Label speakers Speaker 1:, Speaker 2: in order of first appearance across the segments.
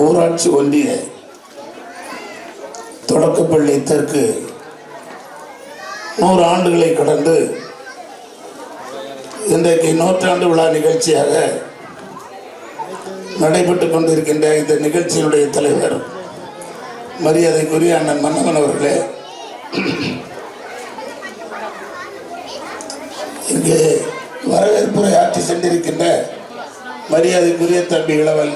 Speaker 1: ஊராட்சி ஒன்றிய தொடக்கப்பள்ளி தெற்கு நூறு ஆண்டுகளை கடந்து இன்றைக்கு நூற்றாண்டு விழா நிகழ்ச்சியாக நடைபெற்று கொண்டிருக்கின்ற இந்த நிகழ்ச்சியினுடைய தலைவர் மரியாதைக்குரிய அண்ணன் மன்னவன் அவர்களே. இங்கே வரவேற்புரை ஆற்றி சென்றிருக்கின்ற மரியாதைக்குரிய தம்பி இளவன்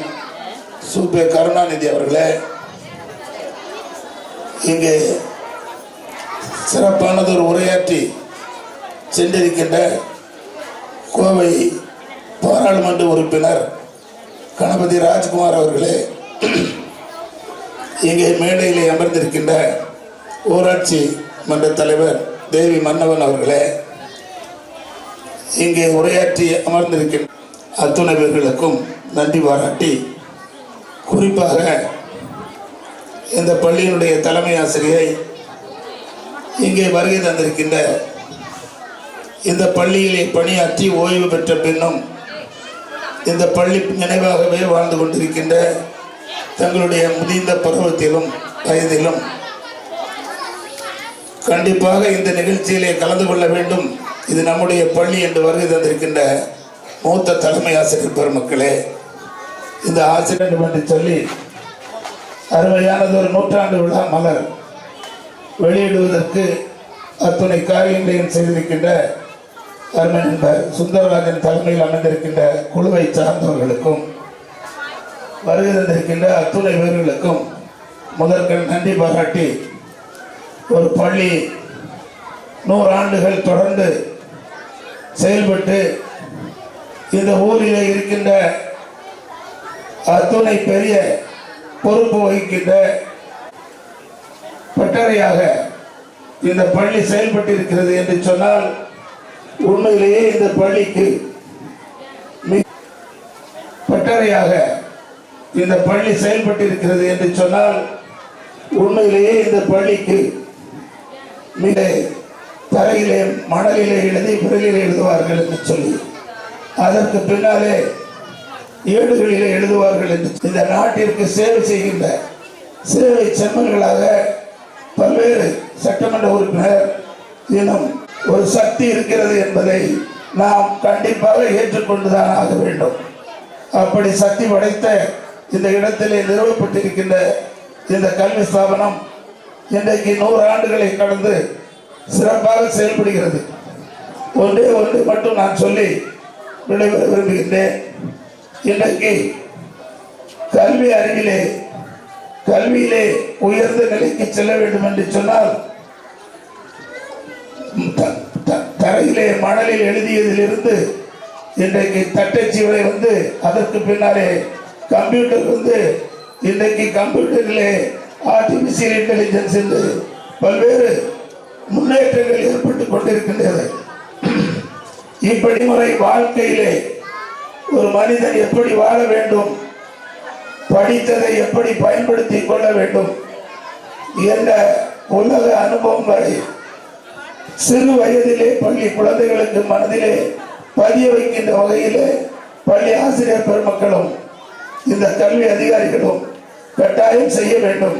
Speaker 1: சூப்பே கருணாநிதி அவர்களே இங்கே சிறப்பானதொரு உரையாற்றி சென்றிருக்கின்ற கோவை பாராளுமன்ற உறுப்பினர் கணபதி ராஜ்குமார் அவர்களே இங்கே மேடையில் அமர்ந்திருக்கின்ற ஊராட்சி மன்ற தலைவர் தேவி மன்னவன் அவர்களே இங்கே உரையாற்றி அமர்ந்திருக்கின்ற அத்துணை பேர்களுக்கும் நன்றி பாராட்டி குறிப்பாக இந்த பள்ளியினுடைய தலைமை ஆசிரியை இங்கே வருகை தந்திருக்கின்ற இந்த பள்ளியிலே பணியாற்றி ஓய்வு பெற்ற பின்னும் இந்த பள்ளி நினைவாகவே வாழ்ந்து கொண்டிருக்கின்ற தங்களுடைய முதிர்ந்த பருவத்திலும் வயதிலும் கண்டிப்பாக இந்த நிகழ்ச்சியிலே கலந்து கொள்ள வேண்டும். இது நம்முடைய பள்ளி என்று வருகை தந்திருக்கின்ற மூத்த தலைமை ஆசிரியர் பெருமக்களே. இந்த ஆசிரியர் பற்றி சொல்லி அருமையானது ஒரு நூற்றாண்டு விழா மலர் வெளியிடுவதற்கு அத்துணை காரியங்களையும் செய்திருக்கின்ற அருமை நண்பர் சுந்தரராஜன் தலைமையில் அமைந்திருக்கின்ற குழுவை சார்ந்தவர்களுக்கும் வருகை தந்திருக்கின்ற அத்துணை வீரர்களுக்கும் முதற்கண் நன்றி பாராட்டி ஒரு பள்ளி நூறு ஆண்டுகள் தொடர்ந்து செயல்பட்டு இந்த ஊரில் இருக்கின்ற அத்துணை பெரிய பொறுப்பு வகிக்கின்ற பட்டறையாக இந்த பள்ளி செயல்பட்டிருக்கிறது என்று சொன்னால் உண்மையிலேயே இந்த பள்ளிக்கு பட்டறையாக இந்த பள்ளி செயல்பட்டிருக்கிறது என்று சொன்னால் உண்மையிலேயே இந்த பள்ளிக்கு மிக தரையிலே மணலிலே எழுதி விரலிலே எழுதுவார்கள் என்று சொல்லி அதற்கு பின்னாலே ஏடுகளிலே எழுதுவார்கள் என்று இந்த நாட்டிற்கு சேவை செய்கின்ற சேவை செம்மல்களாக பல்வேறு சட்டமன்ற உறுப்பினர் தினம் ஒரு சக்தி இருக்கிறது என்பதை நாம் கண்டிப்பாக ஏற்றுக்கொண்டுதான் ஆக வேண்டும். அப்படி சக்தி படைத்த இந்த இடத்திலே நிறுவப்பட்டிருக்கின்ற இந்த கல்வி ஸ்தாபனம் இன்றைக்கு நூறு ஆண்டுகளை கடந்து சிறப்பாக செயல்படுகிறது. ஒன்றே ஒன்று மட்டும் நான் சொல்லி விடைபெற விரும்புகின்றேன். இன்றைக்கு கல்வி அறிவிலே கல்வியிலே உயர்ந்த நிலைக்கு செல்ல வேண்டும் என்று சொன்னால் த- தரையிலே மணலில் எழுதியதிலிருந்து இன்றைக்கு தட்டச்சி வரை வந்து அதற்கு பின்னாலே கம்ப்யூட்டர் வந்து இன்றைக்கு கம்ப்யூட்டரிலே ஆர்டிபிஷியல் இன்டெலிஜென்ஸ் என்று பல்வேறு முன்னேற்றங்கள் ஏற்பட்டு கொண்டிருக்கின்றது. இப்படி முறை வாழ்க்கையிலே ஒரு மனிதன் எப்படி வாழ வேண்டும்? படித்ததை எப்படி பயன்படுத்தி கொள்ள வேண்டும்? என்ற உலக அனுபவம் வரை சிறு வயதிலே பள்ளி குழந்தைகளுக்கு மனதிலே பதிய வைக்கின்ற வகையிலே பள்ளி ஆசிரியர் பெருமக்களும் இந்த கல்வி அதிகாரிகளும் கட்டாயம் செய்ய வேண்டும்.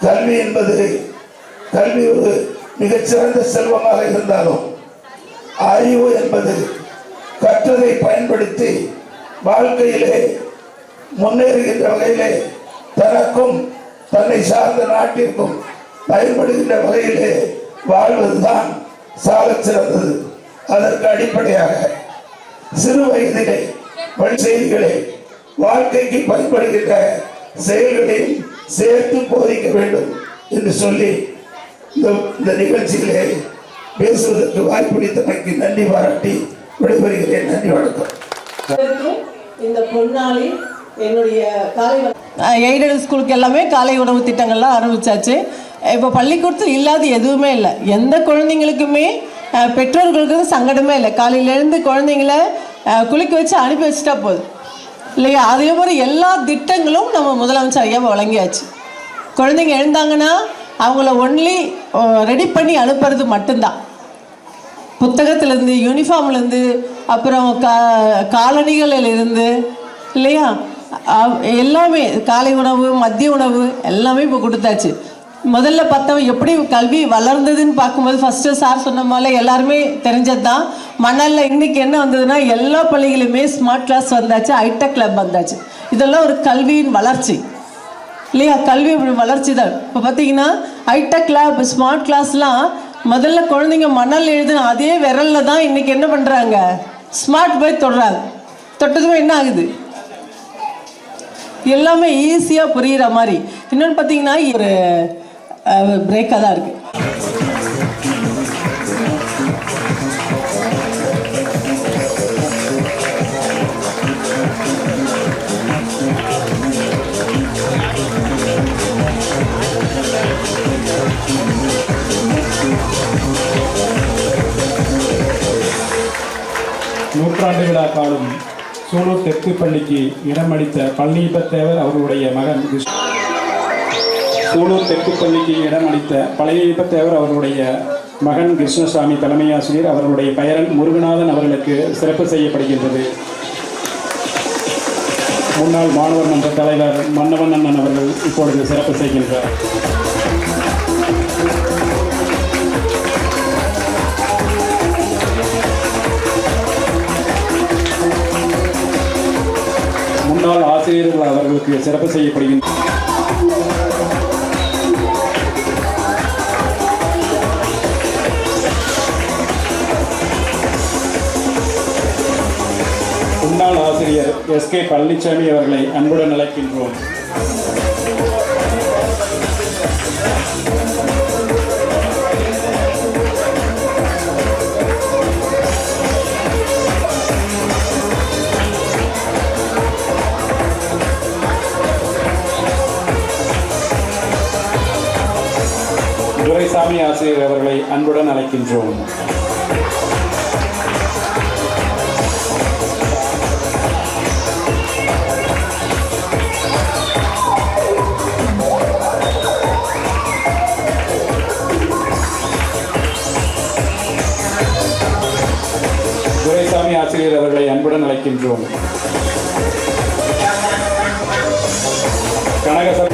Speaker 1: கல்வி என்பது கல்வி ஒரு மிகச்சிறந்த செல்வமாக இருந்தாலும் அறிவு என்பது கற்றதை பயன்படுத்தி வாழ்க்கையிலே முன்னேறுகின்ற வகையிலே தனக்கும் தன்னை சார்ந்த நாட்டிற்கும் பயன்படுகின்ற வகையிலே வாழ்வதுதான் சால சிறந்தது. அதற்கு அடிப்படையாக சிறு வயதிலே வழி செய்திகளை வாழ்க்கைக்கு பயன்படுகின்ற செயல்களையும் சேர்த்து போதிக்க வேண்டும் என்று சொல்லி இந்த இந்த நிகழ்ச்சியிலே பேசுவதற்கு வாய்ப்பளித்தமைக்கு நன்றி பாராட்டி விடைபெறுகிறேன் நன்றி வணக்கம்
Speaker 2: இந்த பொன்னாளில் என்னுடைய காலை
Speaker 3: எய்டட் ஸ்கூலுக்கு எல்லாமே காலை உணவு திட்டங்கள்லாம் ஆரம்பிச்சாச்சு. இப்போ பள்ளிக்கூடத்தில் இல்லாத எதுவுமே இல்லை. எந்த குழந்தைங்களுக்குமே பெற்றோர்களுக்கு சங்கடமே இல்லை. காலையிலேருந்து குழந்தைங்கள குளிக்க வச்சு அனுப்பி வச்சுட்டா போதும். இல்லையா? அதே மாதிரி எல்லா திட்டங்களும் நம்ம முதலமைச்சர் ஐயா வழங்கியாச்சு. குழந்தைங்க எழுந்தாங்கன்னா அவங்கள ஒன்லி ரெடி பண்ணி அனுப்புறது மட்டும்தான். புத்தகத்திலேருந்து யூனிஃபார்ம்லேருந்து அப்புறம் கா காலணிகளிலிருந்து இல்லையா? எல்லாமே காலை உணவு மதிய உணவு எல்லாமே இப்போ கொடுத்தாச்சு. முதல்ல பார்த்தவன் எப்படி கல்வி வளர்ந்ததுன்னு பார்க்கும்போது ஃபஸ்ட்டு சார் சொன்ன மாதிரி எல்லாருமே தெரிஞ்சது தான் மணலில் இன்னைக்கு என்ன வந்ததுன்னா எல்லா பள்ளிகளுமே ஸ்மார்ட் கிளாஸ் வந்தாச்சு ஹைடெக் கிளப் வந்தாச்சு. இதெல்லாம் ஒரு கல்வியின் வளர்ச்சி. இல்லையா? கல்வி வளர்ச்சி தான். இப்போ பார்த்தீங்கன்னா ஹைடெக் கிளப் ஸ்மார்ட் கிளாஸ்லாம் முதல்ல குழந்தைங்க மணல் எழுதுன அதே விரலில் தான் இன்னைக்கு என்ன பண்ணுறாங்க ஸ்மார்ட் போய் தொடுறாங்க. தொட்டதுமே என்ன ஆகுது? எல்லாமே ஈஸியாக புரிகிற மாதிரி. இன்னொன்று பார்த்தீங்கன்னா ஒரு பிரேக்காக தான் இருக்குது
Speaker 4: நூற்றாண்டு விழா காலம் சூலூர் தெற்கு பள்ளிக்கு இடமளித்த பழனியப்பத்தேவர் அவர்களுடைய மகன் சூலூர் தெற்கு பள்ளிக்கு இடமளித்த பழனியப்பத்தேவர் அவர்களுடைய மகன் கிருஷ்ணசாமி தலைமையாசிரியர் அவர்களுடைய பெயரன் முருகநாதன் அவர்களுக்கு சிறப்பு செய்யப்படுகின்றது. முன்னாள் மாணவர் மன்ற தலைவர் மன்னவன் அண்ணன் அவர்கள் இப்பொழுது சிறப்பு செய்கின்றார். முன்னாள் அவர்களுக்கு சிறப்பு செய்யப்படுகின்றன முன்னாள் ஆசிரியர் எஸ் கே பழனிசாமி அவர்களை அன்புடன் அழைக்கின்றோம். துரைசாமி ஆசிரியர் அவர்களை அன்புடன் அழைக்கின்றோம். துரைசாமி ஆசிரியர் அவர்களை அன்புடன் அழைக்கின்றோம். கனகசபை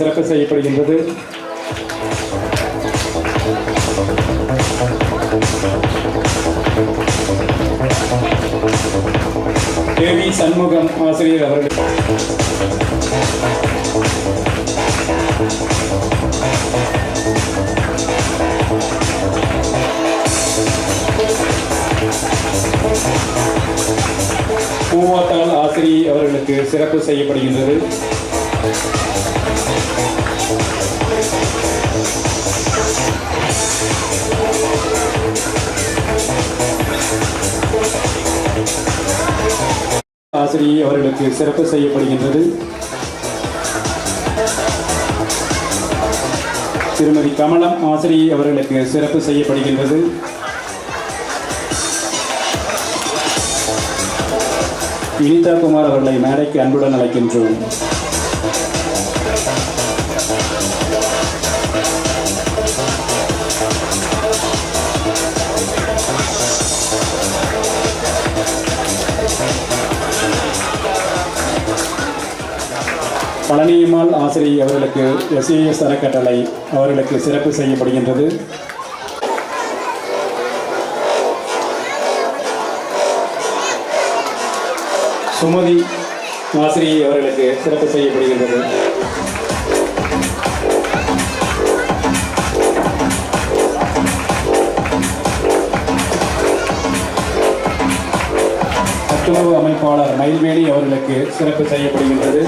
Speaker 4: சிறப்பு செய்யப்படுகின்றது தேவி சண்முகம் ஆசிரியர் அவர்கள் பூவாத்தாள் ஆசிரியை அவர்களுக்கு சிறப்பு செய்யப்படுகின்றது அவர்களுக்கு சிறப்பு செய்யப்படுகின்றது. திருமதி கமலம் ஆசிரியை அவர்களுக்கு சிறப்பு செய்யப்படுகின்றது. வினிதா குமார் அவர்களை மேடைக்கு அன்புடன் அழைக்கின்றோம். பழனியம்மாள் ஆசிரியை அவர்களுக்கு எஸ்ஏஎஸ் அறக்கட்டளை அவர்களுக்கு சிறப்பு செய்யப்படுகின்றது. சுமதி ஆசிரியை அவர்களுக்கு சிறப்பு செய்யப்படுகின்றது. சத்துணவு அமைப்பாளர் மயில்வேணி அவர்களுக்கு சிறப்பு செய்யப்படுகின்றது.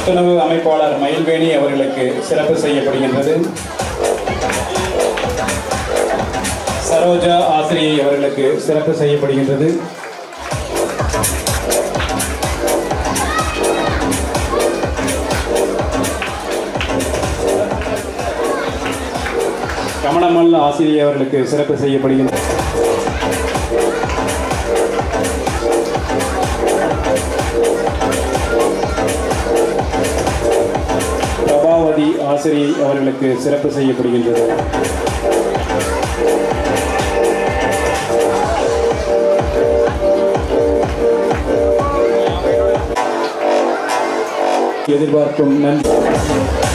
Speaker 4: சத்துணவு அமைப்பாளர் மயில்வேணி அவர்களுக்கு சிறப்பு செய்யப்படுகின்றது. சரோஜா ஆசிரியை அவர்களுக்கு சிறப்பு செய்யப்படுகின்றது. கமலமல் ஆசிரியை அவர்களுக்கு சிறப்பு செய்யப்படுகின்றது. பிரபாவதி ஆசிரியை அவர்களுக்கு சிறப்பு செய்யப்படுகின்றது. எதிர்பார்க்கும் நன்றி.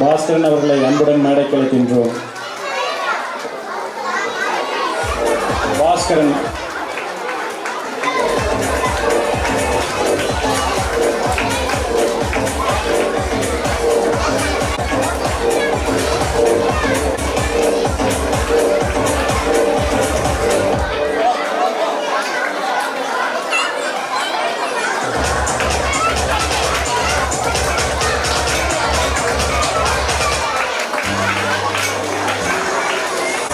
Speaker 4: பாஸ்கரன் அவர்களை அன்புடன் மேடைக்கு அழைக்கின்றோம். பாஸ்கரன்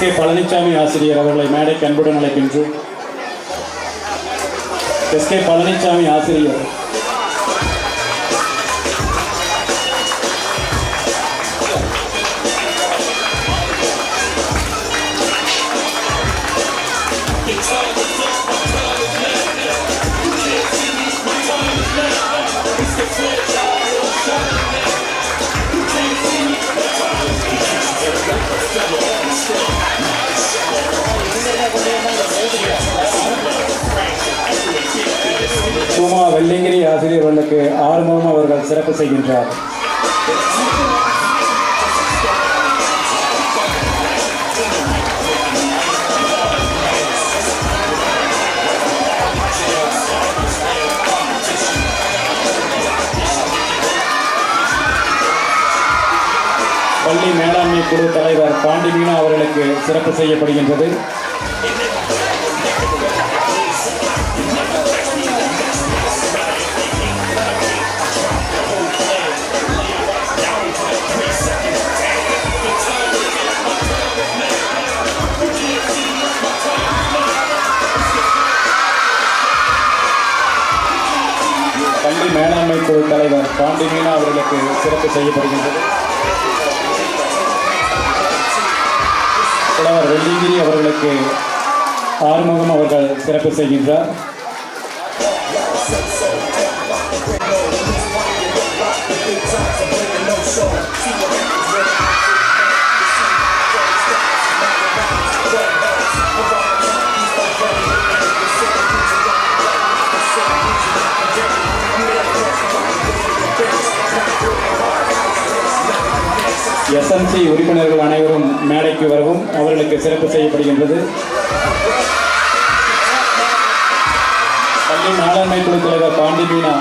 Speaker 4: கே பழனிசாமி ஆசிரியர் அவர்களை மேடைக்கு அன்புடன் அழைக்கின்றோம். எஸ் கே பழனிசாமி ஆசிரியர். வெள்ளிங்கிரி ஆசிரியர் அவர்களுக்கு ஆறுமுகம் அவர்கள் சிறப்பு செய்கின்றார். பள்ளி மேலாண்மை குழு தலைவர் பாண்டிமீனா அவர்களுக்கு சிறப்பு செய்யப்படுகின்றது. குழு தலைவர் பாண்டி மீனா அவர்களுக்கு சிறப்பு செய்யப்படுகின்றது. புலவர் வெள்ளிங்கிரி அவர்களுக்கு ஆறுமுகம் அவர்கள் சிறப்பு செய்கின்றார். எஸ்எம்சி உறுப்பினர்கள் அனைவரும் மேடைக்கு வரவும் அவர்களுக்கு சிறப்பு செய்யப்படுகின்றது. பள்ளி மேலாண்மை குழு தலைவர் பாண்டி மீனா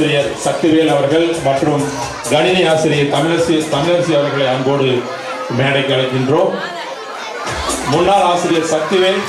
Speaker 5: ஆசிரியர் சக்திவேல் அவர்கள் மற்றும் கணினி ஆசிரியர் தமிழரசி தமிழரசி அவர்களை அன்போடு மேடைக்கு அழைக்கின்றோம். முன்னாள் ஆசிரியர் சக்திவேல்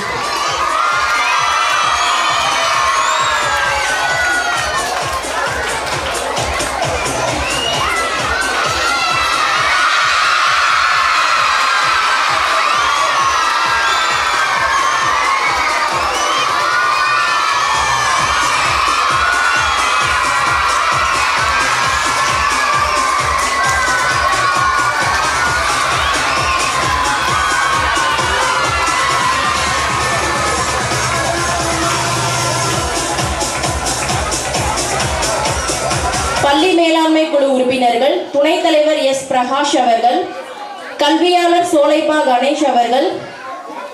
Speaker 6: கணேஷ் அவர்கள்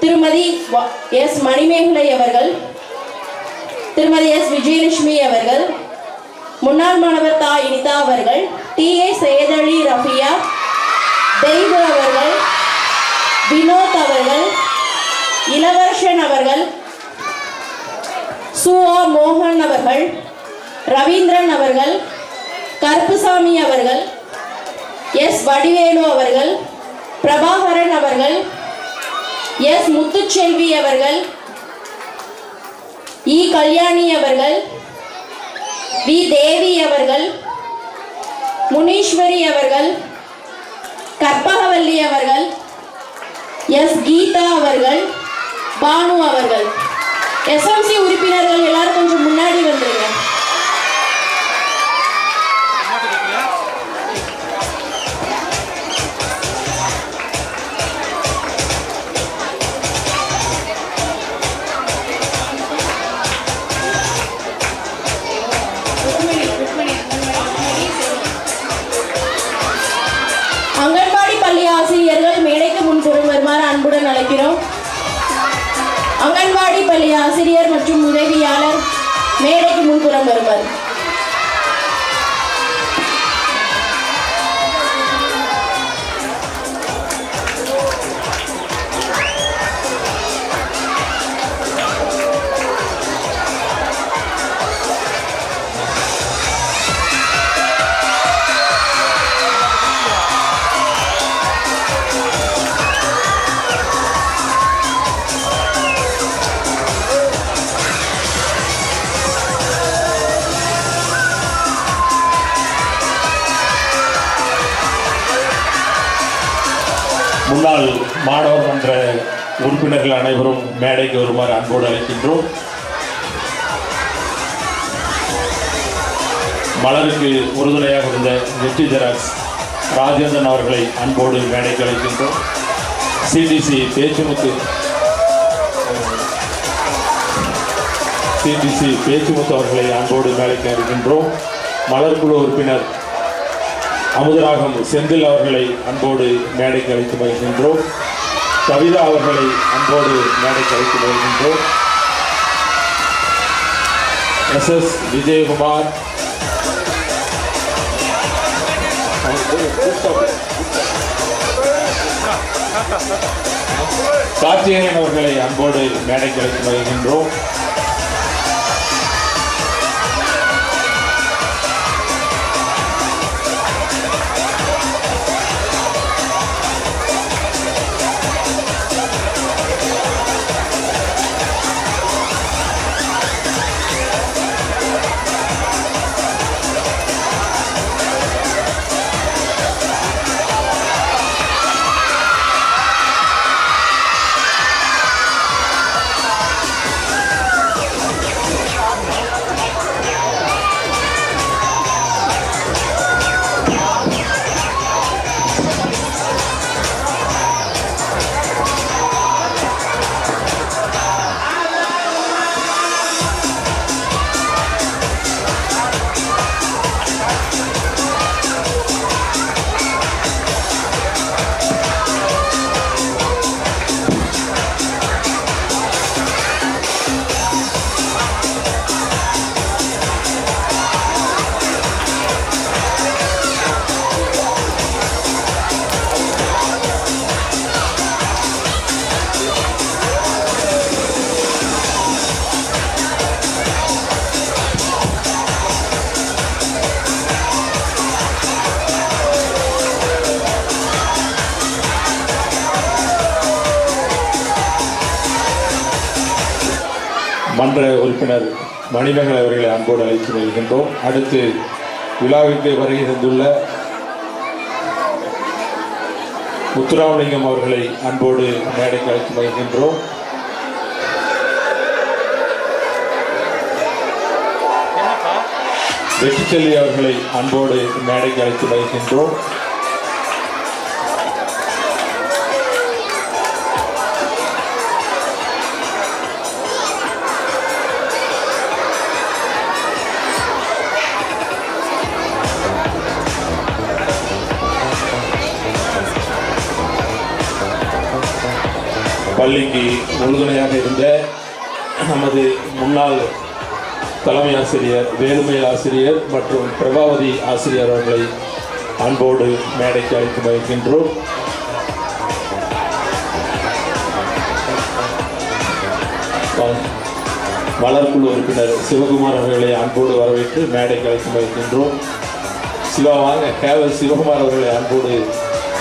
Speaker 6: திருமதி எஸ் மணிமேகலை அவர்கள் திருமதி எஸ் விஜயலட்சுமி அவர்கள் முன்னாள் மாணவர் தா இனிதா அவர்கள் டி ஏ சேதழி ரஃபியா தெய்வ அவர்கள் வினோத் அவர்கள் இளவரசன் அவர்கள் சுஆ மோகன் அவர்கள் ரவீந்திரன் அவர்கள் கருப்புசாமி அவர்கள் எஸ் வடிவேலு அவர்கள் பிரபாகரன் அவர்கள் எஸ். முத்துச்செல்வி அவர்கள் இ. கல்யாணி அவர்கள் வி. தேவி அவர்கள் முனீஸ்வரி அவர்கள் கற்பகவல்லி அவர்கள் எஸ். கீதா அவர்கள் பானு அவர்கள். எஸ்எம்சி உறுப்பினர்கள் எல்லாரும் கொஞ்சம் முன்னாடி வந்துருங்க. மற்றும் உதவியாளர் மேடைக்கு முன்புறம் வருவார்.
Speaker 5: முன்னாள் மாணவர் மன்ற உறுப்பினர்கள் அனைவரும் மேடைக்கு வருமாறு அன்போடு அழைக்கின்றோம். மலருக்கு உறுதுணையாக இருந்த வெற்றி ஜெராக்ஸ் ராஜேந்திரன் அவர்களை அன்போடு மேடைக்கு அழைக்கின்றோம். சிடிசி பேச்சுமுத்து சிடிசி பேச்சுமுத்து அவர்களை அன்போடு மேடைக்கு அழைக்கின்றோம். மலர்குழு உறுப்பினர் அமுதராகம் செந்தில் அவர்களை அன்போடு மேடைக்கு அழைத்து வருகின்றோம் கவிதா அவர்களை அன்போடு மேடைக்கு அழைத்து வருகின்றோம் எஸ் எஸ் விஜயகுமார். கார்த்திகேயன் அவர்களை அன்போடு மேடைக்கு அழைத்து வருகின்றோம் மணிமேகலை அவர்களை அன்போடு அழைத்து வருகின்றோம். அடுத்து விழாவிற்கு வருகை தந்துள்ள முத்துராமலிங்கம் அவர்களை அன்போடு மேடைக்கு அழைத்து வருகின்றோம். வெற்றிச்செல்வி அவர்களை அன்போடு மேடைக்கு அழைத்து வருகின்றோம். பள்ளிக்கு உறுதுணையாக இருந்த நமது முன்னாள் தலைமை ஆசிரியர் வேலுமை ஆசிரியர் மற்றும் பிரபாவதி ஆசிரியர் அவர்களை அன்போடு மேடைக்கு அழைத்து வருகின்றோம் வளர்க்குழு உறுப்பினர் சிவகுமார் அவர்களை அன்போடு வரவேற்று மேடைக்கு அழைத்து வருகின்றோம் சிவா வாங்க கேவல் சிவகுமார் அவர்களை அன்போடு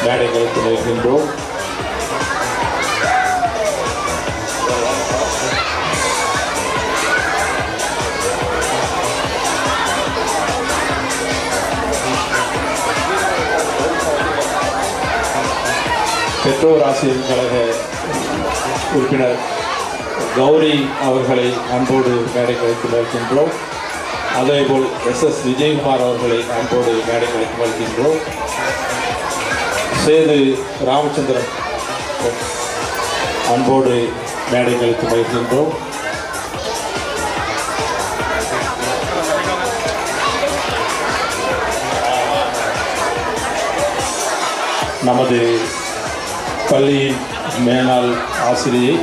Speaker 5: மேடைக்கு அழைத்து வருகின்றோம் பெற்றோர் ஆசிரியர் கழக உறுப்பினர் கௌரி அவர்களை அன்போடு மேடைக்கு கழித்து வருகின்றோம். அதேபோல் எஸ் எஸ் விஜயகுமார் அவர்களை அன்போடு மேடைக்கு அழைத்து வருகின்றோம். சேது ராமச்சந்திரன் அன்போடு மேடைக்கு கழித்து வருகின்றோம். நமது பள்ளியின் மேனாள் ஆசிரியை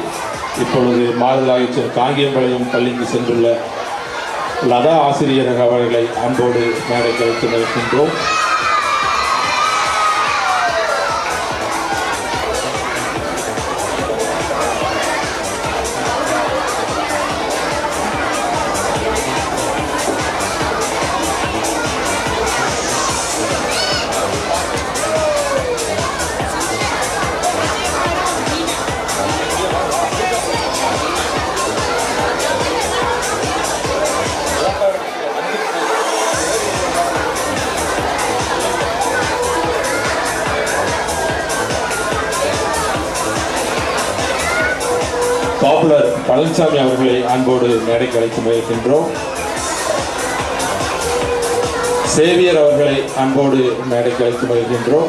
Speaker 5: இப்பொழுது மாறுதலாக காங்கியம்பாளையம் பள்ளிக்கு சென்றுள்ள லதா ஆசிரியர் அவர்களை அன்போடு மேடைக்கு அழைத்து நிற்கின்றோம் பழனிசாமி அவர்களை அன்போடு மேடைக்கு அழைத்து வருகின்றோம். சேவியர் அவர்களை அன்போடு மேடைக்கு அழைத்து வருகின்றோம்.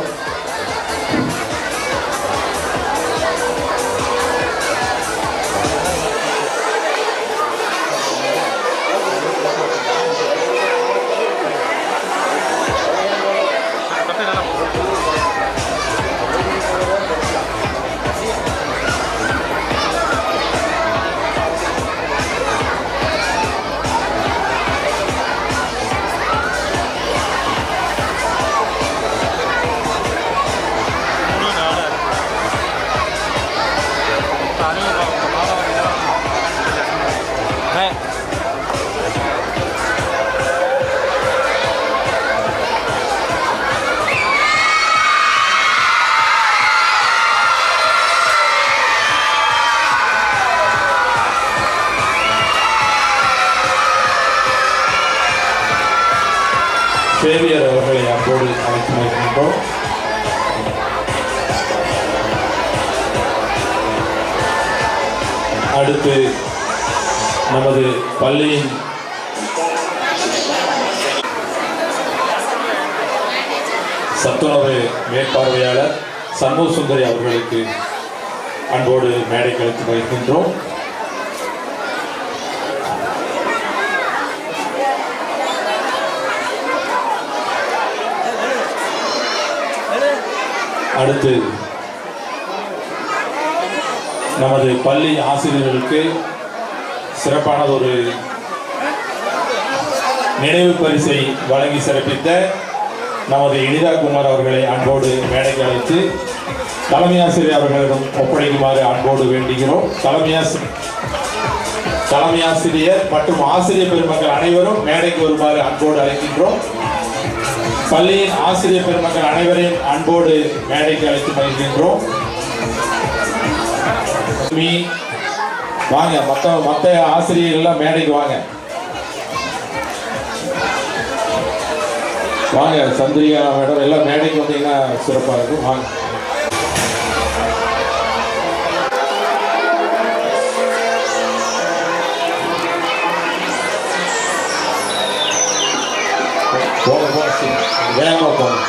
Speaker 5: சேவியர் அவர்களை அப்போது அழைத்து வருகின்றோம் அடுத்து நமது பள்ளியின் சத்துணவு மேற்பார்வையாளர் சண்முக சுந்தரி அவர்களுக்கு அன்போடு மேடை கழித்து வருகின்றோம் அடுத்து நமது பள்ளி ஆசிரியர்களுக்கு சிறப்பானது ஒரு நினைவு பரிசை வழங்கி சிறப்பித்த நமது இனிதா குமார் அவர்களை அன்போடு மேடைக்கு அழைத்து தலைமை ஆசிரியர் அவர்களிடம் ஒப்படைக்குமாறு அன்போடு வேண்டுகிறோம். தலைமை தலைமை ஆசிரியர் மற்றும் ஆசிரியர் பெருமக்கள் அனைவரும் மேடைக்கு வருமாறு அன்போடு அழைக்கின்றோம். பள்ளியின் ஆசிரியர் பெருமக்கள் அனைவரையும் அன்போடு மேடைக்கு அழைத்து மகிழ்கின்றோம். மீ வாங்க மற்ற மற்ற ஆசிரியர்கள்லாம் மேடைக்கு வாங்க. வாங்க சந்திரிகா மேடம் எல்லாம் மேடைக்கு வந்தீங்கன்னா சிறப்பாக இருக்கும். வாங்க. சீக்கிரம். வேகமா போங்க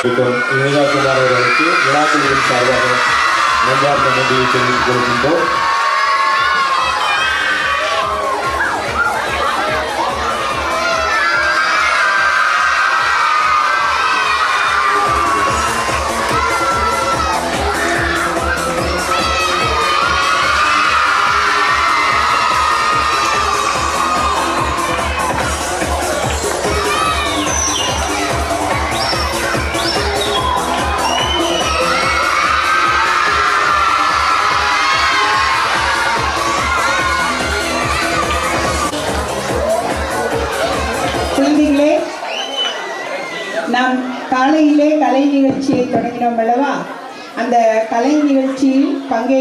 Speaker 5: இருக்கும் இனிதாக்குமார் அவர்களுக்கு விழாக்குழுவின் சார்பாக நன்றார்ந்த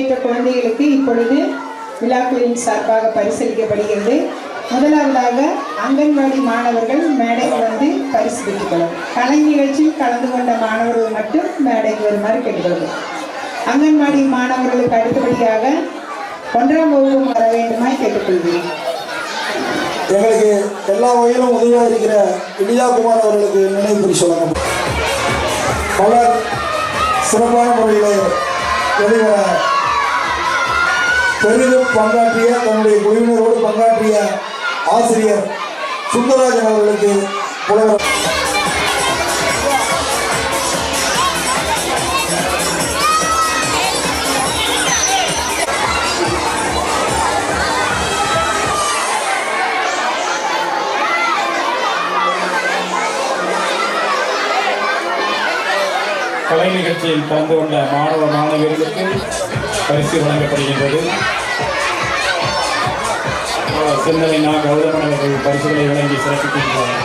Speaker 7: பங்கேற்ற குழந்தைகளுக்கு இப்பொழுது விழாக்களின் சார்பாக பரிசளிக்கப்படுகிறது. முதலாவதாக அங்கன்வாடி மாணவர்கள் மேடைக்கு வந்து பரிசு பெற்றுக்கொள்ளும் கலை நிகழ்ச்சியில் கலந்து கொண்ட மாணவர்கள் மட்டும் மேடைக்கு வருமாறு கேட்டுக்கொள்ளும் அங்கன்வாடி மாணவர்களுக்கு அடுத்தபடியாக ஒன்றாம் வகுப்பு வர வேண்டுமாய் கேட்டுக்கொள்கிறேன்.
Speaker 8: எங்களுக்கு எல்லா வகையிலும் உதவியாக இருக்கிற இனிதா குமார் அவர்களுக்கு நினைவு பரிசு வழங்கும் பலர் சிறப்பான முறையில் வெளிவர பெரிதும் பங்காற்றிய தன்னுடைய குழுவினரோடு பங்காற்றிய ஆசிரியர் சுந்தரராஜன் அவர்களுக்கு புலவர்.
Speaker 4: கலை நிகழ்ச்சியில் கலந்து கொண்ட மாணவ மாணவியர்களுக்கு பரிசு வழங்கப்படுகின்றது செந்தலை நான் கௌதமன் அவர்கள் பரிசுகளை வழங்கி சிறப்பிக்கின்றார்